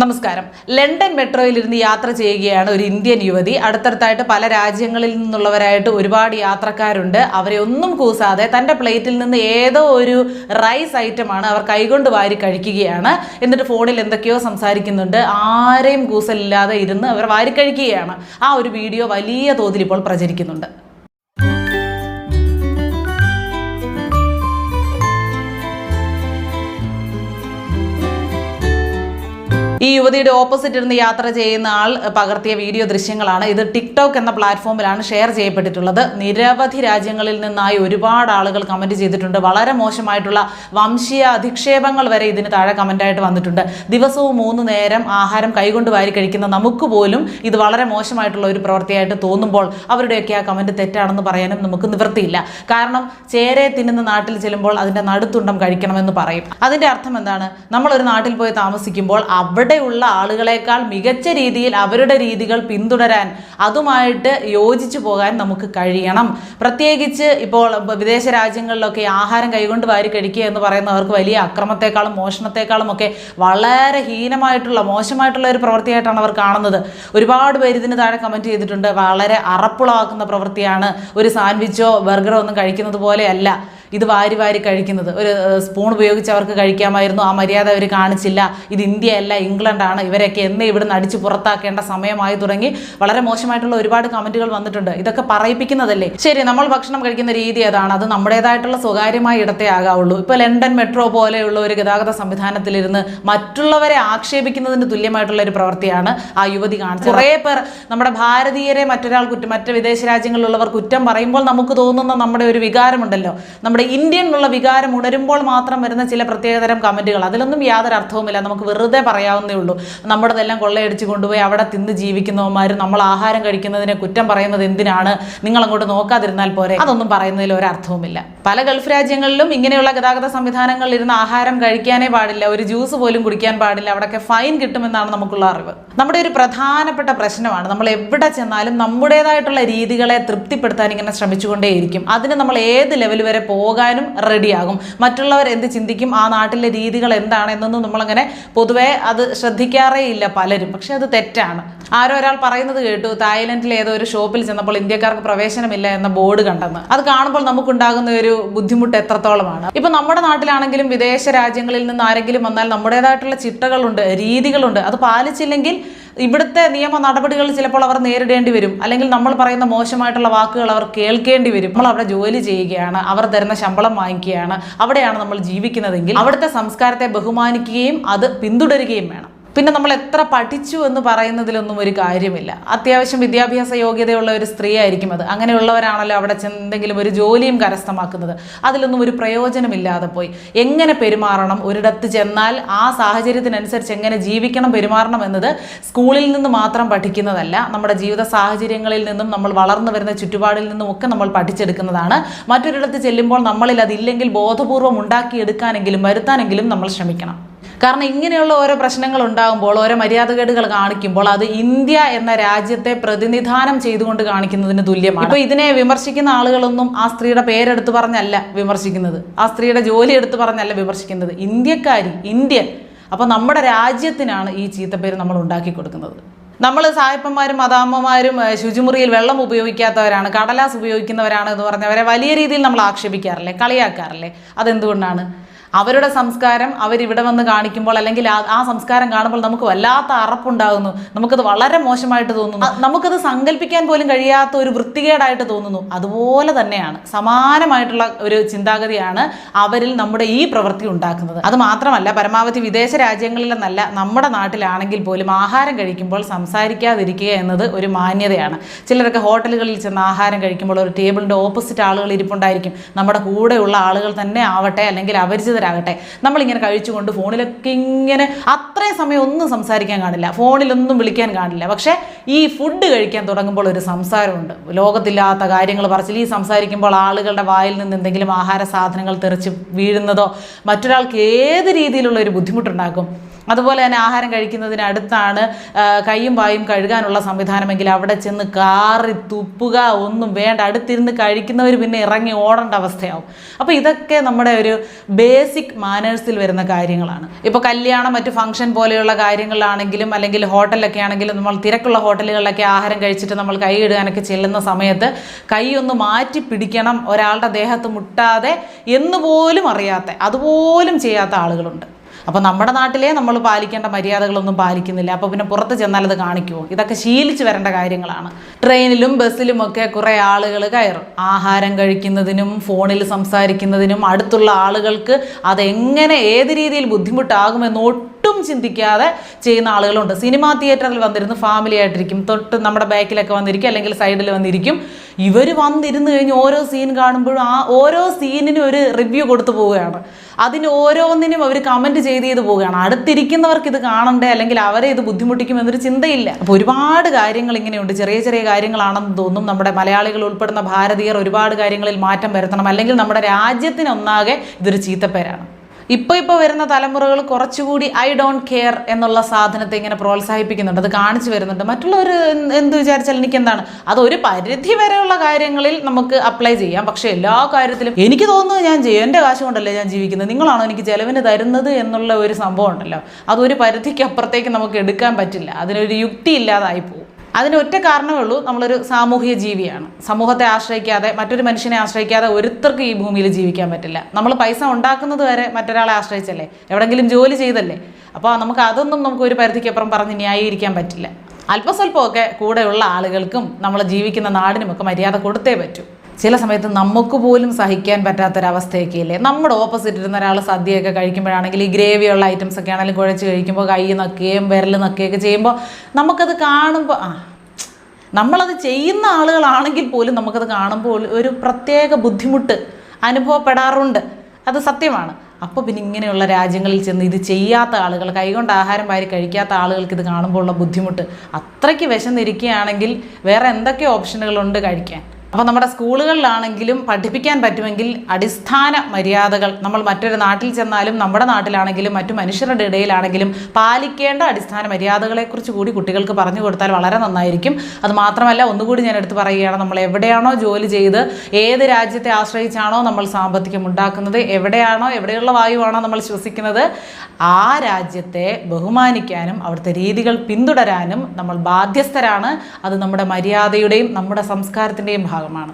നമസ്കാരം. ലണ്ടൻ മെട്രോയിൽ ഇരുന്ന് യാത്ര ചെയ്യുകയാണ് ഒരു ഇന്ത്യൻ യുവതി. അടുത്തടുത്തായിട്ട് പല രാജ്യങ്ങളിൽ നിന്നുള്ളവരായിട്ട് ഒരുപാട് യാത്രക്കാരുണ്ട്. അവരെ ഒന്നും കൂസാതെ തന്റെ പ്ലേറ്റിൽ നിന്ന് ഏതോ ഒരു റൈസ് ഐറ്റമാണ് അവർ കൈകൊണ്ട് വാരി കഴിക്കുകയാണ്. എന്നിട്ട് ഫോണിൽ എന്തൊക്കെയോ സംസാരിക്കുന്നുണ്ട്. ആരെയും കൂസലില്ലാതെ ഇരുന്ന് അവർ വാരി കഴിക്കുകയാണ്. ആ ഒരു വീഡിയോ വലിയ തോതിൽ ഇപ്പോൾ പ്രചരിക്കുന്നുണ്ട്. ഈ യുവതിയുടെ ഓപ്പോസിറ്റ് ഇരുന്ന് യാത്ര ചെയ്യുന്ന ആൾ പകർത്തിയ വീഡിയോ ദൃശ്യങ്ങളാണ്. ഇത് ടിക്ടോക്ക് എന്ന പ്ലാറ്റ്ഫോമിലാണ് ഷെയർ ചെയ്യപ്പെട്ടിട്ടുള്ളത്. നിരവധി രാജ്യങ്ങളിൽ നിന്നായി ഒരുപാട് ആളുകൾ കമന്റ് ചെയ്തിട്ടുണ്ട്. വളരെ മോശമായിട്ടുള്ള വംശീയ അധിക്ഷേപങ്ങൾ വരെ ഇതിന് താഴെ കമന്റായിട്ട് വന്നിട്ടുണ്ട്. ദിവസവും മൂന്ന് നേരം ആഹാരം കൈകൊണ്ട് വാരി കഴിക്കുന്ന നമുക്ക് പോലും ഇത് വളരെ മോശമായിട്ടുള്ള ഒരു പ്രവൃത്തിയായിട്ട് തോന്നുമ്പോൾ അവരുടെയൊക്കെ ആ കമന്റ് തെറ്റാണെന്ന് പറയാനും നമുക്ക് നിവൃത്തിയില്ല. കാരണം ചേരെ തിന്നുന്ന നാട്ടിൽ ചെല്ലുമ്പോൾ അതിന്റെ നടുത്തുണ്ടം കഴിക്കണമെന്ന് പറയും. അതിന്റെ അർത്ഥം എന്താണ്? നമ്മൾ ഒരു നാട്ടിൽ പോയി താമസിക്കുമ്പോൾ അവിടെയുള്ള ആളുകളെക്കാൾ മികച്ച രീതിയിൽ അവരുടെ രീതികൾ പിന്തുടരാൻ അതുമായിട്ട് യോജിച്ചു പോകാൻ നമുക്ക് കഴിയണം. പ്രത്യേകിച്ച് ഇപ്പോൾ വിദേശ രാജ്യങ്ങളിലൊക്കെ ആഹാരം കൈകൊണ്ട് വാരി കഴിക്കുക എന്ന് പറയുന്നവർക്ക് വലിയ അക്രമത്തെക്കാളും മോഷണത്തെക്കാളും ഒക്കെ വളരെ ഹീനമായിട്ടുള്ള മോശമായിട്ടുള്ള ഒരു പ്രവൃത്തിയായിട്ടാണ് അവർ കാണുന്നത്. ഒരുപാട് പേര് ഇതിന് താഴെ കമന്റ് ചെയ്തിട്ടുണ്ട്. വളരെ അറപ്പുളവാക്കുന്ന പ്രവൃത്തിയാണ്. ഒരു സാൻഡ്വിച്ചോ ബർഗറോ ഒന്നും കഴിക്കുന്നത് പോലെയല്ല. ഇത് വാരി വാരി കഴിക്കുന്നത്. ഒരു സ്പൂൺ ഉപയോഗിച്ച് അവർക്ക് കഴിക്കാമായിരുന്നു. ആ മര്യാദ അവർ കാണിച്ചില്ല. ഇത് ഇന്ത്യയല്ല ഇംഗ്ലണ്ടാണ്. ഇവരൊക്കെ എന്നേ ഇവിടുന്ന് അടിച്ച് പുറത്താക്കേണ്ട സമയമായി തുടങ്ങി. വളരെ മോശമായിട്ടുള്ള ഒരുപാട് കമന്റുകൾ വന്നിട്ടുണ്ട്. ഇതൊക്കെ പറയിപ്പിക്കുന്നതല്ലേ? ശരി നമ്മൾ ഭക്ഷണം കഴിക്കുന്ന രീതി അതാണ് അത് നമ്മുടേതായിട്ടുള്ള സ്വകാര്യമായ ഇടത്തെ ആകാവുള്ളൂ. ഇപ്പോൾ ലണ്ടൻ മെട്രോ പോലെയുള്ള ഒരു ഗതാഗത സംവിധാനത്തിലിരുന്ന് മറ്റുള്ളവരെ ആക്ഷേപിക്കുന്നതിന് തുല്യമായിട്ടുള്ള ഒരു പ്രവൃത്തിയാണ് ആ യുവതി കാണിച്ചത്. കുറേ പേർ നമ്മുടെ ഭാരതീയരെ മറ്റൊരാൾ കുറ്റം മറ്റ് വിദേശ രാജ്യങ്ങളിലുള്ളവർ കുറ്റം പറയുമ്പോൾ നമുക്ക് തോന്നുന്ന നമ്മുടെ ഒരു വികാരമുണ്ടല്ലോ. നമ്മുടെ ഇന്ത്യൻ എന്നുള്ള വികാരം ഉണരുമ്പോൾ മാത്രം വരുന്ന ചില പ്രത്യേകതരം കമന്റുകൾ അതിലൊന്നും യാതൊരു അർത്ഥവുമില്ല. നമുക്ക് വെറുതെ പറയാവുന്നേ ഉള്ളൂ. നമ്മുടെതെല്ലാം കൊള്ളയടിച്ച് കൊണ്ടുപോയി അവിടെ തിന്ന് ജീവിക്കുന്നവന്മാർ നമ്മൾ ആഹാരം കഴിക്കുന്നതിനെ കുറ്റം പറയുന്നത് എന്തിനാണ്? നിങ്ങൾ അങ്ങോട്ട് നോക്കാതിരുന്നാൽ പോരെ. അതൊന്നും പറയുന്നതിൽ ഒരർത്ഥവുമില്ല പല ഗൾഫ് രാജ്യങ്ങളിലും ഇങ്ങനെയുള്ള ഗതാഗത സംവിധാനങ്ങളിൽ ഇരുന്ന് ആഹാരം കഴിക്കാനേ പാടില്ല. ഒരു ജ്യൂസ് പോലും കുടിക്കാൻ പാടില്ല. അവിടെയൊക്കെ ഫൈൻ കിട്ടുമെന്നാണ് നമുക്കുള്ള അറിവ്. നമ്മുടെ ഒരു പ്രധാനപ്പെട്ട പ്രശ്നമാണ് നമ്മൾ എവിടെ ചെന്നാലും നമ്മുടേതായിട്ടുള്ള രീതികളെ തൃപ്തിപ്പെടുത്താൻ ഇങ്ങനെ ശ്രമിച്ചുകൊണ്ടേയിരിക്കും. അതിന് നമ്മൾ ഏത് ലെവൽ വരെ പോകാനും റെഡിയാകും. മറ്റുള്ളവർ എന്ത് ചിന്തിക്കും? ആ നാട്ടിലെ രീതികൾ എന്താണ് എന്നൊന്നും നമ്മളങ്ങനെ പൊതുവേ അത് ശ്രദ്ധിക്കാറേ ഇല്ല പലരും. പക്ഷെ അത് തെറ്റാണ്. ആരോ ഒരാൾ പറയുന്നത് കേട്ടു തായ്ലൻഡിലെ ഏതോ ഒരു ഷോപ്പിൽ ചെന്നപ്പോൾ ഇന്ത്യക്കാർക്ക് പ്രവേശനമില്ല എന്ന ബോർഡ് കണ്ടെന്ന്. അത് കാണുമ്പോൾ നമുക്കുണ്ടാകുന്ന ഒരു ബുദ്ധിമുട്ട് എത്രത്തോളമാണ്. ഇപ്പൊ നമ്മുടെ നാട്ടിലാണെങ്കിലും വിദേശ രാജ്യങ്ങളിൽ നിന്ന് ആരെങ്കിലും വന്നാൽ നമ്മുടേതായിട്ടുള്ള ചിട്ടകളുണ്ട് രീതികളുണ്ട്. അത് പാലിച്ചില്ലെങ്കിൽ ഇവിടുത്തെ നിയമ നടപടികൾ ചിലപ്പോൾ അവർ നേരിടേണ്ടി വരും. അല്ലെങ്കിൽ നമ്മൾ പറയുന്ന മോശമായിട്ടുള്ള വാക്കുകൾ അവർ കേൾക്കേണ്ടി വരും. നമ്മൾ അവിടെ ജോലി ചെയ്യുകയാണ്. അവർ തരുന്ന ശമ്പളം വാങ്ങിക്കുകയാണ്. അവിടെയാണ് നമ്മൾ ജീവിക്കുന്നതെങ്കിൽ അവിടുത്തെ സംസ്കാരത്തെ ബഹുമാനിക്കുകയും അത് പിന്തുടരുകയും വേണം. പിന്നെ നമ്മൾ എത്ര പഠിച്ചു എന്ന് പറയുന്നതിലൊന്നും ഒരു കാര്യമില്ല. അത്യാവശ്യം വിദ്യാഭ്യാസ യോഗ്യതയുള്ള ഒരു സ്ത്രീ ആയിരിക്കും അത്. അങ്ങനെയുള്ളവരാണല്ലോ അവിടെ എന്തെങ്കിലും ഒരു ജോലിയും കരസ്ഥമാക്കുന്നത്. അതിലൊന്നും ഒരു പ്രയോജനമില്ലാതെ പോയി. എങ്ങനെ പെരുമാറണം? ഒരിടത്ത് ചെന്നാൽ ആ സാഹചര്യത്തിനനുസരിച്ച് എങ്ങനെ ജീവിക്കണം പെരുമാറണം എന്നത് സ്കൂളിൽ നിന്ന് മാത്രം പഠിക്കുന്നതല്ല. നമ്മുടെ ജീവിത സാഹചര്യങ്ങളിൽ നിന്നും നമ്മൾ വളർന്നു വരുന്ന ചുറ്റുപാടിൽ നിന്നും ഒക്കെ നമ്മൾ പഠിച്ചെടുക്കുന്നതാണ്. മറ്റൊരിടത്ത് ചെല്ലുമ്പോൾ നമ്മളിൽ അതില്ലെങ്കിൽ ബോധപൂർവം ഉണ്ടാക്കിയെടുക്കാനെങ്കിലും വരുത്താനെങ്കിലും നമ്മൾ ശ്രമിക്കണം. കാരണം ഇങ്ങനെയുള്ള ഓരോ പ്രശ്നങ്ങൾ ഉണ്ടാകുമ്പോൾ ഓരോ മര്യാദകേടുകൾ കാണിക്കുമ്പോൾ അത് ഇന്ത്യ എന്ന രാജ്യത്തെ പ്രതിനിധാനം ചെയ്തുകൊണ്ട് കാണിക്കുന്നതിന് തുല്യമാണ്. അപ്പൊ ഇതിനെ വിമർശിക്കുന്ന ആളുകളൊന്നും ആ സ്ത്രീയുടെ പേരെടുത്ത് പറഞ്ഞല്ല വിമർശിക്കുന്നത്. ആ സ്ത്രീയുടെ ജോലി എടുത്ത് പറഞ്ഞല്ല വിമർശിക്കുന്നത്. ഇന്ത്യക്കാരി ഇന്ത്യൻ. അപ്പോൾ നമ്മുടെ രാജ്യത്തിനാണ് ഈ ചീത്തപ്പേര് നമ്മൾ ഉണ്ടാക്കി കൊടുക്കുന്നത്. നമ്മൾ സായപ്പന്മാരും മതാമ്മമാരും ശുചിമുറിയിൽ വെള്ളം ഉപയോഗിക്കാത്തവരാണ് കടലാസ് ഉപയോഗിക്കുന്നവരാണ് എന്ന് പറഞ്ഞവരെ വലിയ രീതിയിൽ നമ്മൾ ആക്ഷേപിക്കാറില്ലേ കളിയാക്കാറില്ലേ? അതെന്തുകൊണ്ടാണ്? അവരുടെ സംസ്കാരം അവരിവിടെ വന്ന് കാണിക്കുമ്പോൾ അല്ലെങ്കിൽ ആ സംസ്കാരം കാണുമ്പോൾ നമുക്ക് വല്ലാത്ത അറപ്പുണ്ടാകുന്നു. നമുക്കത് വളരെ മോശമായിട്ട് തോന്നുന്നു. നമുക്കത് സങ്കല്പിക്കാൻ പോലും കഴിയാത്ത ഒരു വൃത്തികേടായിട്ട് തോന്നുന്നു. അതുപോലെ തന്നെയാണ് സമാനമായിട്ടുള്ള ഒരു ചിന്താഗതിയാണ് അവരിൽ നമ്മുടെ ഈ പ്രവൃത്തി ഉണ്ടാക്കുന്നത്. അത് മാത്രമല്ല പരമാവധി വിദേശ രാജ്യങ്ങളിലെന്നല്ല നമ്മുടെ നാട്ടിലാണെങ്കിൽ പോലും ആഹാരം കഴിക്കുമ്പോൾ സംസാരിക്കാതിരിക്കുക എന്നത് ഒരു മാന്യതയാണ്. ചിലരൊക്കെ ഹോട്ടലുകളിൽ ചെന്ന് ആഹാരം കഴിക്കുമ്പോൾ ഒരു ടേബിളിന്റെ ഓപ്പോസിറ്റ് ആളുകൾ ഇരിപ്പുണ്ടായിരിക്കും. നമ്മുടെ കൂടെയുള്ള ആളുകൾ തന്നെ ആവട്ടെ അല്ലെങ്കിൽ അപരിചിതരാകട്ടെ നമ്മളിങ്ങനെ കഴിച്ചുകൊണ്ട് ഫോണിലൊക്കെ ഇങ്ങനെ അത്രയും സമയം ഒന്നും സംസാരിക്കാൻ കാണില്ല. ഫോണിലൊന്നും വിളിക്കാൻ കാണില്ല. പക്ഷേ ഈ ഫുഡ് കഴിക്കാൻ തുടങ്ങുമ്പോൾ ഒരു സംസാരമുണ്ട്. ലോകത്തില്ലാത്ത കാര്യങ്ങൾ പറച്ചിൽ. ഈ സംസാരിക്കുമ്പോൾ ആളുകളുടെ വായിൽ നിന്ന് എന്തെങ്കിലും ആഹാര സാധനങ്ങൾ തെറിച്ച് വീഴുന്നതോ മറ്റൊരാൾക്ക് ഏത് രീതിയിലുള്ള ഒരു ബുദ്ധിമുട്ടുണ്ടാക്കും? അതുപോലെ തന്നെ ആഹാരം കഴിക്കുന്നതിന് അടുത്താണ് കൈയും വായും കഴുകാനുള്ള സംവിധാനമെങ്കിൽ അവിടെ ചെന്ന് കാറി തുപ്പുക ഒന്നും വേണ്ട. അടുത്തിരുന്ന് കഴിക്കുന്നവർ പിന്നെ ഇറങ്ങി ഓടേണ്ട അവസ്ഥയാവും. അപ്പോൾ ഇതൊക്കെ നമ്മുടെ ഒരു ബേസിക് മാനേഴ്സിൽ വരുന്ന കാര്യങ്ങളാണ്. ഇപ്പോൾ കല്യാണം മറ്റ് ഫംഗ്ഷൻ പോലെയുള്ള കാര്യങ്ങളാണെങ്കിലും അല്ലെങ്കിൽ ഹോട്ടലൊക്കെ ആണെങ്കിലും നമ്മൾ തിരക്കുള്ള ഹോട്ടലുകളിലൊക്കെ ആഹാരം കഴിച്ചിട്ട് നമ്മൾ കൈ ഇടുകാനൊക്കെ ചെല്ലുന്ന സമയത്ത് കൈ ഒന്ന് മാറ്റി പിടിക്കണം. ഒരാളുടെ ദേഹത്ത് മുട്ടാതെ എന്ന് പോലും അറിയാത്ത അതുപോലും ചെയ്യാത്ത ആളുകളുണ്ട്. അപ്പോൾ നമ്മുടെ നാട്ടിലേ നമ്മൾ പാലിക്കേണ്ട മര്യാദകളൊന്നും പാലിക്കുന്നില്ല. അപ്പോൾ പിന്നെ പുറത്ത് ചെന്നാൽ അത് കാണിക്കുമോ ഇതൊക്കെ ശീലിച്ച് വരേണ്ട കാര്യങ്ങളാണ്. ട്രെയിനിലും ബസ്സിലും ഒക്കെ കുറേ ആളുകൾ കയറും. ആഹാരം കഴിക്കുന്നതിനും ഫോണിൽ സംസാരിക്കുന്നതിനും അടുത്തുള്ള ആളുകൾക്ക് അതെങ്ങനെ ഏത് രീതിയിൽ ബുദ്ധിമുട്ടാകുമെന്ന് ഒട്ടും ചിന്തിക്കാതെ ചെയ്യുന്ന ആളുകളുണ്ട്. സിനിമാ തിയേറ്ററിൽ വന്നിരുന്ന് ഫാമിലി ആയിട്ടിരിക്കും. തൊട്ട് നമ്മുടെ ബാക്കിലൊക്കെ വന്നിരിക്കും അല്ലെങ്കിൽ സൈഡിൽ വന്നിരിക്കും. ഇവർ വന്നിരുന്ന് കഴിഞ്ഞ് ഓരോ സീൻ കാണുമ്പോഴും ആ ഓരോ സീനിനും ഒരു റിവ്യൂ കൊടുത്തു പോവുകയാണ്. അതിന് ഓരോന്നിനും അവർ കമന്റ് ചെയ്ത് ചെയ്ത് പോവുകയാണ്. അടുത്തിരിക്കുന്നവർക്ക് ഇത് കാണണ്ടേ? അല്ലെങ്കിൽ അവരെ ഇത് ബുദ്ധിമുട്ടിക്കും എന്നൊരു ചിന്തയില്ല. അപ്പോൾ ഒരുപാട് കാര്യങ്ങൾ ഇങ്ങനെയുണ്ട്. ചെറിയ ചെറിയ കാര്യങ്ങളാണെന്ന് തോന്നും. നമ്മുടെ മലയാളികൾ ഉൾപ്പെടുന്ന ഭാരതീയർ ഒരുപാട് കാര്യങ്ങളിൽ മാറ്റം വരുത്തണം. അല്ലെങ്കിൽ നമ്മുടെ രാജ്യത്തിനൊന്നാകെ ഇതൊരു ചീത്തപ്പേരാണ്. ഇപ്പോൾ ഇപ്പോൾ വരുന്ന തലമുറകൾ കുറച്ചുകൂടി ഐ ഡോണ്ട് കെയർ എന്നുള്ള സാധനത്തെ ഇങ്ങനെ പ്രോത്സാഹിപ്പിക്കുന്നുണ്ട്. അത് കാണിച്ചു വരുന്നുണ്ട്. മറ്റുള്ളവർ എന്ത് വിചാരിച്ചാൽ എനിക്ക് എന്താണ് അത് ഒരു പരിധി വരെയുള്ള കാര്യങ്ങളിൽ നമുക്ക് അപ്ലൈ ചെയ്യാം. പക്ഷേ എല്ലാ കാര്യത്തിലും എനിക്ക് തോന്നുന്നത് ഞാൻ ചെയ്യും എന്റെ കാശ് കൊണ്ടല്ലേ ഞാൻ ജീവിക്കുന്നത്? നിങ്ങളാണോ എനിക്ക് ചിലവിന് തരുന്നത് എന്നുള്ള ഒരു സംഭവം ഉണ്ടല്ലോ. അതൊരു പരിധിക്ക് അപ്പുറത്തേക്ക് നമുക്ക് എടുക്കാൻ പറ്റില്ല. അതിനൊരു യുക്തി ഇല്ലാതായി പോകും. അതിന് ഒറ്റ കാരണമേ ഉള്ളൂ നമ്മളൊരു സാമൂഹിക ജീവിയാണ്. സമൂഹത്തെ ആശ്രയിക്കാതെ മറ്റൊരു മനുഷ്യനെ ആശ്രയിക്കാതെ ഒരുത്തർക്ക് ഈ ഭൂമിയിൽ ജീവിക്കാൻ പറ്റില്ല. നമ്മൾ പൈസ ഉണ്ടാക്കുന്നത് വരെ മറ്റൊരാളെ ആശ്രയിച്ചല്ലേ? എവിടെങ്കിലും ജോലി ചെയ്തല്ലേ? അപ്പോൾ നമുക്ക് അതൊന്നും നമുക്ക് ഒരു പരിധിക്കപ്പുറം പറഞ്ഞ് ന്യായീകരിക്കാൻ പറ്റില്ല. അല്പസ്വല്പമൊക്കെ കൂടെയുള്ള ആളുകൾക്കും നമ്മൾ ജീവിക്കുന്ന നാടിനുമൊക്കെ മര്യാദ കൊടുത്തേ പറ്റൂ. ചില സമയത്ത് നമുക്ക് പോലും സഹിക്കാൻ പറ്റാത്തൊരവസ്ഥയൊക്കെ ഇല്ലേ നമ്മുടെ ഓപ്പോസിറ്റ് ഇരുന്ന ഒരാൾ സദ്യയൊക്കെ കഴിക്കുമ്പോഴാണെങ്കിൽ ഈ ഗ്രേവിയുള്ള ഐറ്റംസ് ഒക്കെ ആണെങ്കിലും കുഴച്ച് കഴിക്കുമ്പോൾ കൈ നക്കുകയും വിരൽ നക്കുകയൊക്കെ ചെയ്യുമ്പോൾ നമുക്കത് കാണുമ്പോൾ ആ നമ്മളത് ചെയ്യുന്ന ആളുകളാണെങ്കിൽ പോലും നമുക്കത് കാണുമ്പോൾ ഒരു പ്രത്യേക ബുദ്ധിമുട്ട് അനുഭവപ്പെടാറുണ്ട്. അത് സത്യമാണ്. അപ്പോൾ പിന്നെ ഇങ്ങനെയുള്ള രാജ്യങ്ങളിൽ ചെന്ന് ഇത് ചെയ്യാത്ത ആളുകൾ കൈകൊണ്ട് ആഹാരം വാരി കഴിക്കാത്ത ആളുകൾക്ക് ഇത് കാണുമ്പോൾ ഉള്ള ബുദ്ധിമുട്ട് അത്രയ്ക്ക് വിശന്നിരിക്കുകയാണെങ്കിൽ വേറെ എന്തൊക്കെ ഓപ്ഷനുകളുണ്ട് കഴിക്കാൻ? അപ്പോൾ നമ്മുടെ സ്കൂളുകളിലാണെങ്കിലും പഠിപ്പിക്കാൻ പറ്റുമെങ്കിൽ അടിസ്ഥാന മര്യാദകൾ നമ്മൾ മറ്റൊരു നാട്ടിൽ ചെന്നാലും നമ്മുടെ നാട്ടിലാണെങ്കിലും മറ്റു മനുഷ്യരുടെ ഇടയിലാണെങ്കിലും പാലിക്കേണ്ട അടിസ്ഥാന മര്യാദകളെക്കുറിച്ച് കൂടി കുട്ടികൾക്ക് പറഞ്ഞു കൊടുത്താൽ വളരെ നന്നായിരിക്കും. അത് മാത്രമല്ല ഒന്നുകൂടി ഞാൻ എടുത്ത് പറയുകയാണ് നമ്മൾ എവിടെയാണോ ജോലി ചെയ്ത് ഏത് രാജ്യത്തെ ആശ്രയിച്ചാണോ നമ്മൾ സാമ്പത്തികം ഉണ്ടാക്കുന്നത് എവിടെയാണോ എവിടെയുള്ള വായുവാണോ നമ്മൾ ശ്വസിക്കുന്നത് ആ രാജ്യത്തെ ബഹുമാനിക്കാനും അവിടുത്തെ രീതികൾ പിന്തുടരാനും നമ്മൾ ബാധ്യസ്ഥരാണ്. അത് നമ്മുടെ മര്യാദയുടെയും നമ്മുടെ സംസ്കാരത്തിന്റെയും ഭാഗമാണ്